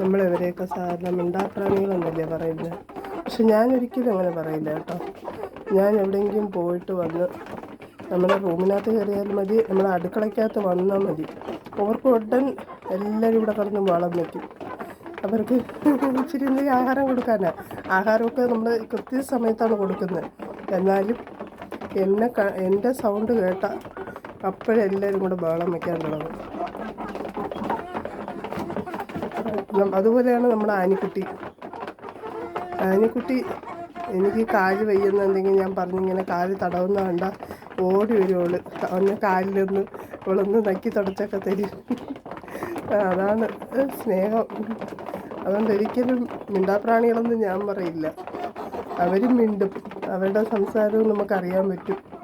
നമ്മളിവരെയൊക്കെ സാധാരണ മിണ്ടാപ്രാണികളെന്നല്ലേ പറയുന്നത്? പക്ഷെ ഞാൻ ഒരിക്കലും അങ്ങനെ പറയില്ല കേട്ടോ. ഞാൻ എവിടെയെങ്കിലും പോയിട്ട് വന്ന് നമ്മുടെ റൂമിനകത്ത് കയറിയാൽ മതി നമ്മുടെ അടുക്കളയ്ക്കകത്ത് വന്നാൽ മതി. അവർക്ക് ഉടൻ എല്ലാവരും ഇവിടെ കിടന്ന് വളം വയ്ക്കും. അവർക്ക് ഇച്ചിരി ആഹാരം കൊടുക്കാനാണ് ആഹാരമൊക്കെ നമ്മൾ കൃത്യസമയത്താണ് കൊടുക്കുന്നത്. എന്നാലും എന്നെ എന്റെ സൗണ്ട് കേട്ട അപ്പോഴെല്ലാവരും കൂടെ ബഹളം വയ്ക്കാൻ തുടങ്ങും അതുപോലെയാണ് നമ്മുടെ ആനിക്കുട്ടി. ആനിക്കുട്ടി എനിക്ക് കാൽ വയ്യുന്നുണ്ടെങ്കിൽ ഞാൻ പറഞ്ഞിങ്ങനെ കാൽ തടവുന്ന കണ്ട ഓടി വരുവോൾ ഒന്ന് കാലിലൊന്ന് ഇവളൊന്ന് നക്കി തുടച്ചൊക്കെ തരും. അതാണ് സ്നേഹം. അതുകൊണ്ട് ഒരിക്കലും മിണ്ടാപ്രാണികളൊന്നും ഞാൻ പറയില്ല. അവരും മിണ്ടും. അവരുടെ സംസാരവും നമുക്കറിയാൻ പറ്റും.